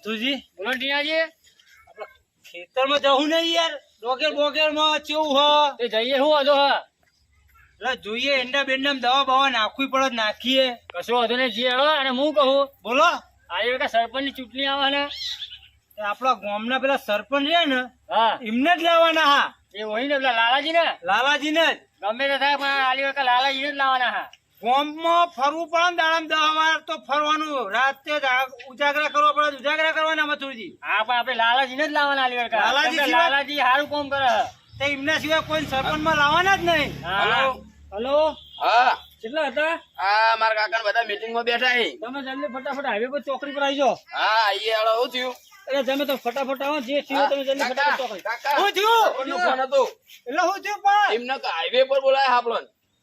મથુજી બોલો ટીનાજી. ખેતરમાં જવું નહીં યાર. ડોકેર બોકેરમાં કેવું હ? તે જઈએ શું હતો હા? એટલે જોઈએ એંડા બેંડા દવા બવા નાખવી પડે નાખીએ. કશું હતો ને જે હવે અને હું કહું? બોલો. આજે વખત સરપંચની ચૂંટણી આવે ને આપણા ગામના પેલા સરપંચ છે ને હા. એમને જ લાવવાના હા. એ હોય ને પેલા લાલાજી ને લાલાજી ને જ. ગમે તે થાય પણ આલી વખત લાલાજી ને જ લાવવાના હા. ગામમાં ફરવું પડે ને દાડામાં દવા વાર તો ફરવાનું. રાતે જ ઉજાગરા કરવા પડે ઉજાગરા કરવાના મથુરજી. હા પણ આપણે લાલાજી ને જ લાવવાના લાલાજી લાલાજી સારું કોમ કરે. તે એમના સિવાય કોઈ સરપંચમાં લાવવાના જ નહીં. હા. હલો? હા. કેટલા હતા? આ મારા કાકા બધા મીટિંગમાં બેઠા છે તમે જલ્દી ફટાફટ હાઈવે પર ચોકડી પર આવી જાઓ હા આઈએ શું થયું? એટલે તમે તો ફટાફટ આવો જે થયું તમે જલ્દી ફટાફટ ચોકડી. કાકા, શું થયું? ફોન હતો? એટલે શું થયું પણ? એમને હાઈવે પર બોલાયા આપણો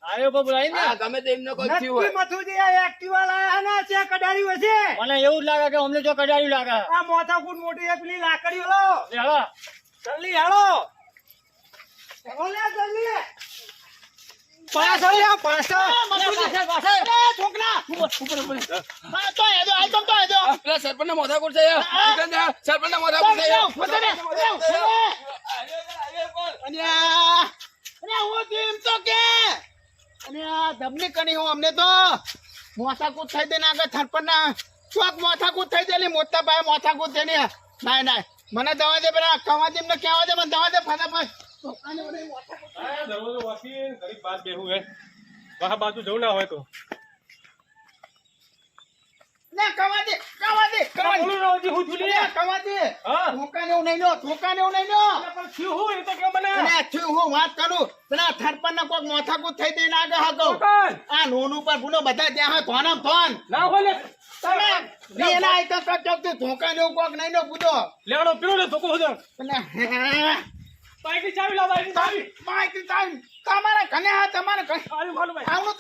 હાઈવે બાબુ બોલાવી ને ગમે તે એમને કોઈ થયું હોય મથુરજી આ એક્ટિવા લાયા ના છે કડાડી હશે મને એવું જ લાગે કે અમને જો કઢાયું લાગે આ મોથાકૂટ મોટી એક પેલી લાકડીઓ લો લે હાલો. જલ્દી હાલો જલ્દી પાછળ લે પાછળ પાછળ, પાછળ. પેલા સરપંચ મોથા કુર છે સરપંચ ના મોઢા છે અને આ હું તો તો કે અને આ ધમની કરી હું અમને તો મોથાકૂટ થઈ દે ને આગળ થરપણના ચોક મોથાકૂટ થઈ જાય મોટા ભાઈ મોથાકૂટ થઈ ને નાય નાય, મને દવા દે, પેલા કવાજી એમને કહેવા દે, મને દવા દે, ફટાફટ. બાજુ જવું ના હોય તો. ના કવાજી કવાજી કવાજી રાવજી હું છું. લે, દે. હા. ધોકાને એવું નહીં ધોકાને ને નહીં પણ હું? એ તો કે મને? થયું હું વાત કરું. પેલા થરપણના કોક મોથાકૂટ થઈ દઈને આગળ હાકો? આ નોનું પર ભૂલો બધા ત્યાં હા ધોનમ ધોન. ના હોય તમે રીના આઈ તો કચોક તું ધોકાને એવું કોક નહીં લો પૂછો લેવડો પીળો ને ધોકો હતો અને બાઈકની ચાવી લાવ બાઈકની ચાવી. માઇક ટાઈમ તમારા કને હા તમારા આવી માલું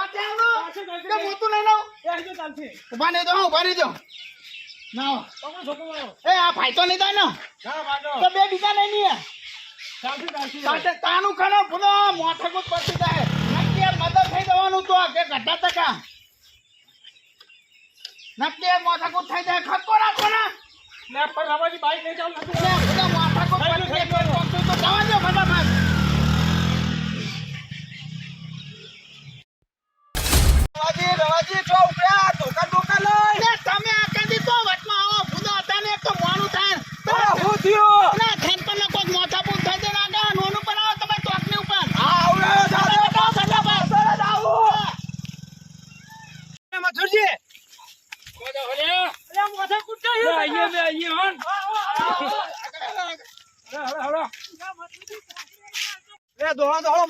આવનું તાતે. કે મોતું લઈ લો એ હજુ ચાલશે. ઊભા નહીં તો ઊભા રહી જાઉં. ના એ આ ભાઈ તો નહીં થાય ને તો બે બીજા નહીં નહીં તાનું ખરો પૂરો મોઠકું પડતી જાય. નક્કી મદદ થઈ જવાનું તો કે ગઢા ટકા. નક્કી મોઠકું થઈ જાય. ખટકો રાખો ને પણ બાઈક લઈ નથી. મોઠકું તો જવા દો.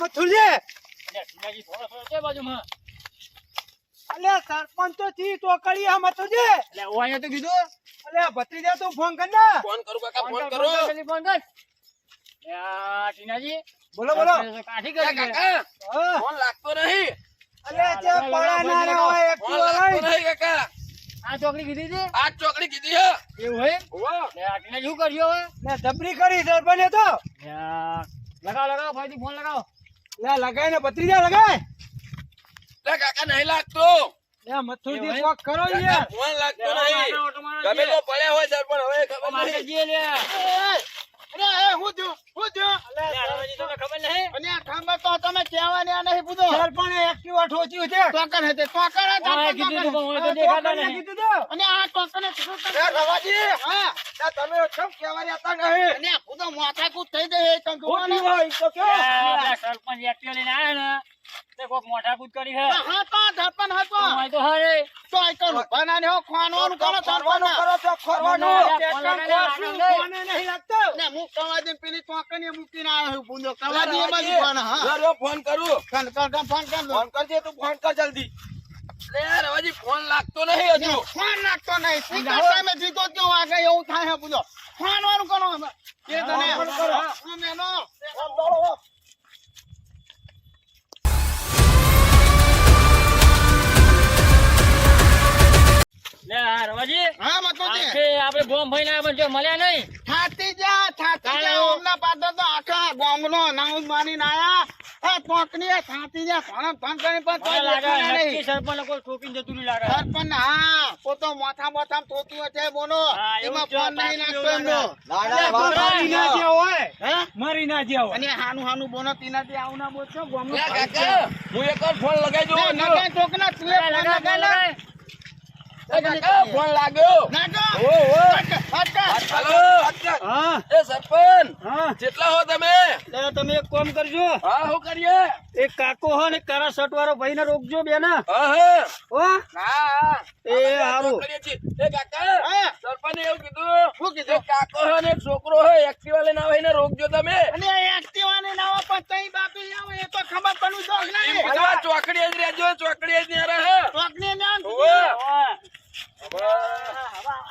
મથુરજી અલ્યા, ટીનાજી થોડો થોડો છે બાજુમાં. અલે સરપંચ તો થી ટોકડી આ મથુરજી અલે ઓ અહીંયા તો કીધું. અલે ભત્રીજા તું ફોન કર ને. ફોન કરું કાકા ફોન કરો ફોન કર, જલ્દી ફોન કર. અલ્યા, ટીનાજી. બોલો બોલો. કાઠી કરી કાકા ફોન લાગતો નહીં. અલે તે પડા ના રે હોય ફોન એક્ટિવા લાગતો લઈ. નહીં કાકા. આ ચોકડી કીધી છે? આ ચોકડી કીધી હે એવું હોય વાહ અલ્યા, ટીનાજી શું કર્યો હવે? મે ધબરી કરી સરપંચે તો. યા લગાવ લગાવ ફાઈથી ફોન લગાવો. લે લગાય ને ભત્રીજા લગાય. લે કાકા નહીં લાગતો. લે મથુરજી કોક કરો યાર. ફોન લાગતો નહીં. ગમે તો પડ્યા હોય સર પણ હવે ખબર નહીં જઈએ લે. હું થયું હું થયું તમને ખબર નહીં? અને આ તો તમે કહેવાની આ નહીં બુધો સરપંચે એક્ટિવા ઠોચ્યું છે. ટોકન હતી ટોકન પણ. અને આ ટોકન રવાજી હા. તમે કેમ કહેવાની હતા નહીં અને માથાકૂટ થઈ અલ્યા, સરપંચ એક્ટિવા લઈને આયા ને. તે કોક મોઢાકૂટ કરી હતો તો હરે તો આ બનાને હો ખવાનું ટેકન કોને નહીં લાગતો ને હું કવાદી પેલી ટોકની મૂકીને આવ્યો છું બુંદો કવાદી એ બાજુ રવાજી, હા લો, લો, ફોન કરું કર કર કર ફોન કર ફોન કરજે તું ફોન કર જલ્દી લે રવાજી ફોન લાગતો નહીં હજુ ફોન લાગતો નહીં સીધા ટાઈમે જીતો જ કેવું આગળ એવું થાય હે બુંદો ફોન વાળું કરો તને ફોન કરો. મેનો. લે આ હા મતોજી આખે આપણે બોમ્બ ભઈને આવ્યા જો મળ્યા નહીં. થાતી જા થાતી જા ઓમના પાછળ તો આખા ગામનો નાઉસ મારીને આયા. આ ચોકની થાતી જ્યાં ભણમ ભણ કરીને પણ કોઈ લાગે નહીં. સરપંચ કોઈ ઠોકીને જતું નહીં લાગે. સરપંચ હા પોતો માથા માથામાં થતું છે બોલો. એમાં ફોન નહીં નાખતો એમનો. લાગે. ના જ્યાં હોય. હે? મારી ના હોય. અને હાનું હાનું બોનો તીનાથી આવું ના બોલશો? ગોમનું હું એક ફોન લગાઈ દઉં તું ફોન લગાઈ. ફોન લાગ્યો? હા. એ સરપંચ હા. કેટલા હો તમે? તમે એક કામ કરજો. હા શું કરીએ? એક કાકો હો ને કરા શર્ટ વાળો ભાઈ ને રોકજો બે ના હા હા. હો? હા હા. એ હારું. એ કાકા હા. સરપંચે એવું કીધું. શું કીધું? કાકો હોય ને એક છોકરો હોય એક્ટિવા લઈને આવે ને રોકજો તમે. અને આ એક્ટિવાની નાવા પણ તઈ બાપી આવો એ તો ખબર પડવું નહીં ચોકડી જ રહેજો ચોકડી જ નહીં રહે ચોકની નામ ઓવે.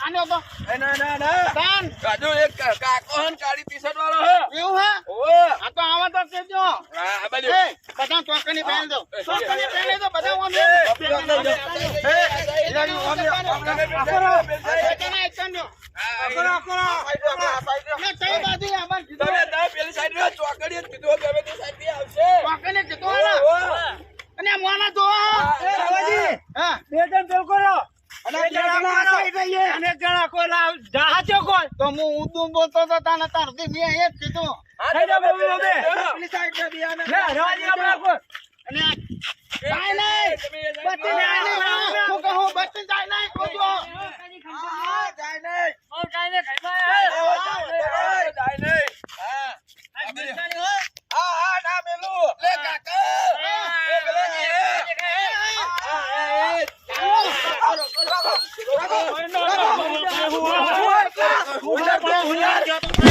આનો તો એ ના ના ના કાન રાજુ એક કા- કાકો હે ને કાળી ટી-શર્ટ વાળો હે એવું હે ઓવે. આ તો આવા તો કેજો હા, આ બાજુ. એ બધા ચોકની પહેરી દો ચોકની પહેરી દો બધા ઓમ એ, એ, એ, રાજુ, અમે- અમે બે કરો. બેસાય. એકના એક કન્યો. હા, કરો, કરો. ને તઈ બાજુ આમાં કીધું. તમે તમે પેલી સાઈડ રહો, ચોકડી જ કીધું કે હવે તે સાઈડથી આવશે ચોકને કીધું હે ને. ઓવે. અને આ મોના તો એ રવાજી હા બે જણ પેલું કરો અને એક જણ આખો આ side રહીએ. અને એક જણ આખો લાવ જહાજો કોઈ તો હું ઊંધું બોલતો તો તાને તારથી મેં એ જ કીધું જાઓ, બે, બે, બે. પેલી side ને બિયાને. લે, રવાજી આપણે અને આ કાંઈ નહીં. તમે એ side બત્તી જાય નહીં, હા. હું કહું, બત્તી જાય નહીં, ખોજો. હા, જાય નહીં. બહુ ટાઈમે ખાઈ એ, ઓ, જાય નહીં. જાય નહીં. હા. આ બાજુ. હા, હા, ના મેલું. લે, કાકા. એ, પેલો છે. હા, એ, એ. હું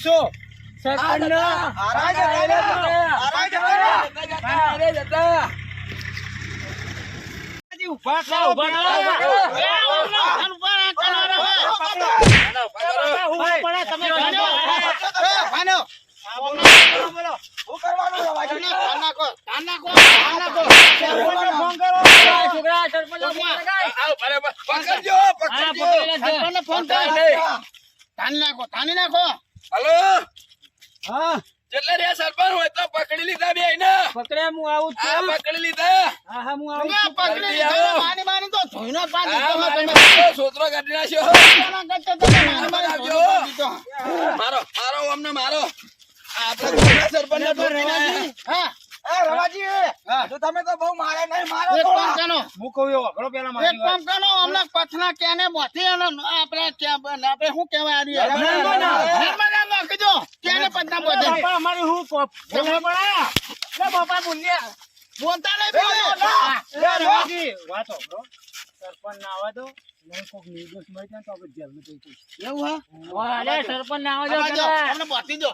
પૂછો સરપંચ આરા જતા. આરા જતા. આરે જતા. ઊભા થાઓ, ઊભા થાઓ. એ, ઓલો, હાલ ઊભા રહો, ચાલો, રે, હવે. ભાઈનો. એ, ભાઈનો. ભાઈને કાન નાખો, નાખો, કાન નાખો. છોકરા સરપંચ આવ, બરાબર. પકડજો, પકડજો. સરપંચને ફોન કર. તાની નાખો, તાની નાખો. હલો? હા. જેટલા રહ્યા સરપંચ હોય તો પકડી લીધા બે ને પકડ્યા હું આવું છું. પકડી લીધા. હા હા હું આવું છું. પકડી લીધા માની માની તો જોઈનો મારી તમે. સોતરો કાઢી નાખ્યો. મારી મારી અમને મારો. આપણે ઘરના સરપંચને હા, હા. તો તમે તો બહુ મારે નહીં મારો એક કામ કરો. હું કહું એવું અઘરો પેલા મારી વાત. કામ કરો, અમને પથના ક્યાંને બોથી અને આપણે ક્યાં- આપણે શું કહેવાય આ રહ્યું? નર્મદા. નર્મદા નાખજો. ક્યાંને પથના બોથે? બાપા, અમારે? લે, બાપા, બોલ્યા. બોલતા નહીં. રવાજી, વાતો સાંભળો. સરપંચ ના આવે તો નહીં કોક નિર્દોષ મરી જાય ને તો આપણે જેલમાં જઈ જઈશું. એવું હે? સરપંચ ના આવજો આવા અમને બોથી દો.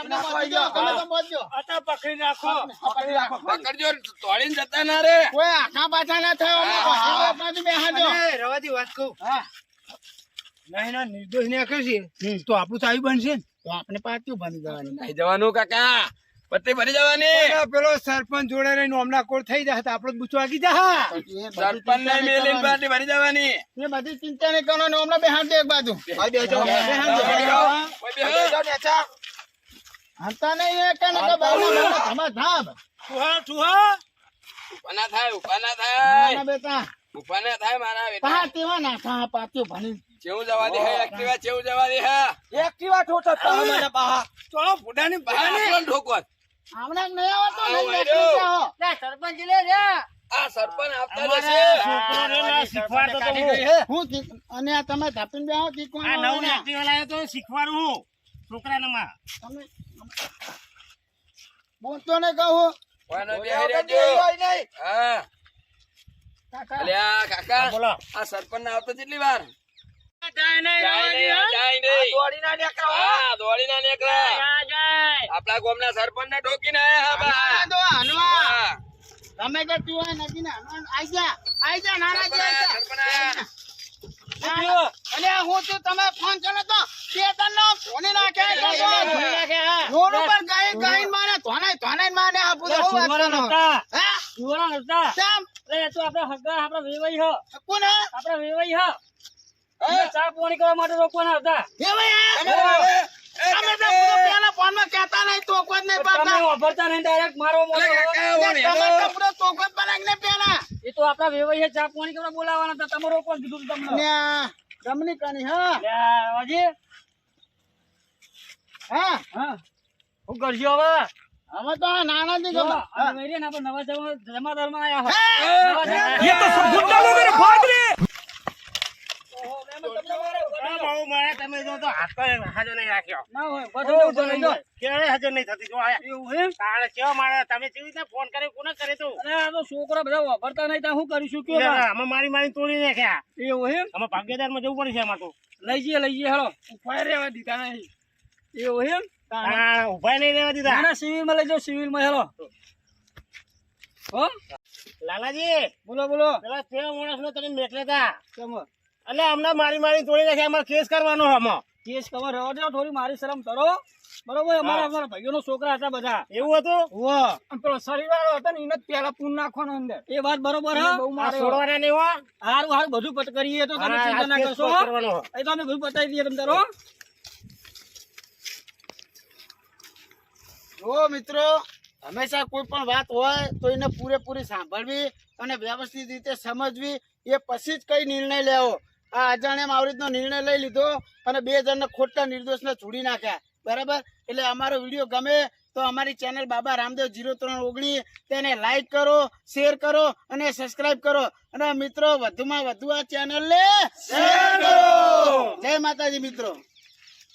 અમને બોથી દો, તમે તો બોલજો. આ તો પકડી રાખો. પકડી રાખો. પકડજો. તોડીને જતા ના રે. કોઈ આખા પાછા ના થાય બેહાડજો. રવાજી વાત કહું. નહીં ના નિર્દોષ ને કરશે તો આપણું સાહેબ આવી બનશે ને. તો આપણે પાછું બની જવાનું. નહીં જવાનું કાકા. પટ્ટી ભરી જવાની. પેલો સરપંચ જોડે રહીને હમણાં કોળ થઈ જાય તો આપણે બુચો આગી જા સરપંચ ને ચિંતા નહીં મેલીને કરવાની. પાર્ટી ભરી જવાની. એ બધી ચિંતા નહીં કરવાની. બેહાડ દે એક બાજુ. હંતા નહીં એ કે નકર બાજુ તમે ધાબ. ઠુહા ઠુહા. ઊભા થાય ઊભા ના થાય. બેટા. ઊભા ના થાય મારા બેટા. પા તેવા ના થા પાત્યો ભણી જેવું જવા દે હે. એક્ટિવા જેવું જવા દે હે. એક્ટિવા ઠોઠો તમારા બહાર ચલો બુડાની બહાર ઠોકો. હમણાં નહીં આવતો નહીં આવો. બેસી જાઓ. લે, સરપંચ લે જા. આ સરપંચ આવતા જશે છોકરાને શીખવાડતો તો હું. હું અને તમે ધાપીને બેહો આ શીખવાનું નવું હોય એક્ટિવા તો શીખવાડું હું છોકરાને માં તમે બોલતો નહીં કહું કોઈને બેહી રહેજો. હા કાકા અલ્યા કાકા બોલો આ સરપંચ આવતો કેટલી વાર જાય નહીં, જાય નહીં, રવા જાય દે, નહીં. દોડી ના નીકળો હા, દોડી ના નીકળે. હા, જાય. આપણા ગામના સરપંચને આયા હા બા. તો તમે જે તું હોય નથી ને આઈ જા આઈ જા નાના જી. સરપંચ આયા. ના, અલે હું છું તમે ફોન કરો તો નાખે તો ધોઈ નાખે, હા. રોડ ઉપર ગાય ગાય મારે ધોને ધોને મારે આ બધું હું વાત કરો? હા સુવર્ણ નતા કેમ એ તો આપણા હગા, આપણે વેવાઈ હ. કોણ? આપણા વેવાઈ હ. ચા પાણી કરવા માટે રોકવાના હતા હે? તમે હવે, એ તમે તો કાકા, પૂરો પેલા કહેતા નહીં તો કોઈ નહીં તમે પાડતા. નહીં ડાયરેક્ટ મારો મોટો લે કાકા, હો. ઓણ તમે તો પૂરો તોફાન બનાવીને ને પેલા એ તો આપણા વેવાઈએ ચા પાણી કરવા બોલાવાના હતા તમે રોકવા કીધું તમને? ને આ હા. લે, હા. હા. શું કરજો હવે? હવે તો નાના જી જો, ગમે અમે વૈરીએ ને આપણે નવા જમા- જમાદારમાં આયા હો ઊભો રહી જાઓ. એવું એમ? અરે, આ તો છોકરા બધા વાપરતા નહીં શું કરીશું કયો મારી મારી તોડી નાખ્યા. એવું એમ? અમે ભાગ્યદારમાં જવું પડશે આમાં તો. લઈ જઈએ લઈ જઈએ હેલો. ઉપાય રહેવા દીધા નહીં. એવું આ ઊભા નહીં રહેવા દીધા. સિવિલમાં લઈ જાઓ સિવિલમાં હેલો. હો? લાલાજી બોલો બોલો. પેલા તે માણસ નો તમે મેકલે તા. એટલે હમણાં મારી મારી તોડી નાખે અમારે કેસ કરવાનો આમાં. કેસ કવર રહેવા દો થોડી મારી શરમ કરો. બરોબર અમારા અમારા ભાઈઓનો છોકરા હતા બધા. એવું હતું? અને પેલો શરીરવાળો હતો ને એને પેલા પૂન નાખવાનો અંદર. એ વાત બરોબર હા. બહુ મારે છોડવાના નહીં હો. હારું હારું બધું પત કરીએ તો તમે ચિંતા ના કરશો. એ તો અમે બધું બતાવી દઈએ તમને તારો જો મિત્રો હંમેશા કોઈ પણ વાત હોય તો એને પૂરેપૂરી સાંભળવી અને વ્યવસ્થિત રીતે સમજવી. એ પછી જ કઈ નિર્ણય લેવો. આ અજાણ્યા આવી રીતનો નિર્ણય લઈ લીધો અને બે જણને ખોટા નિર્દોષને છોડી નાખ્યા. બરાબર? એટલે અમારો વીડિયો ગમે તો અમારી ચેનલ બાબા રામદેવ જીરો ત્રણ ઓગણીસ તેને લાઈક કરો શેર કરો અને સબસ્ક્રાઇબ કરો. અને મિત્રો વધુમાં વધુ આ ચેનલને શેર જય માતાજી મિત્રો.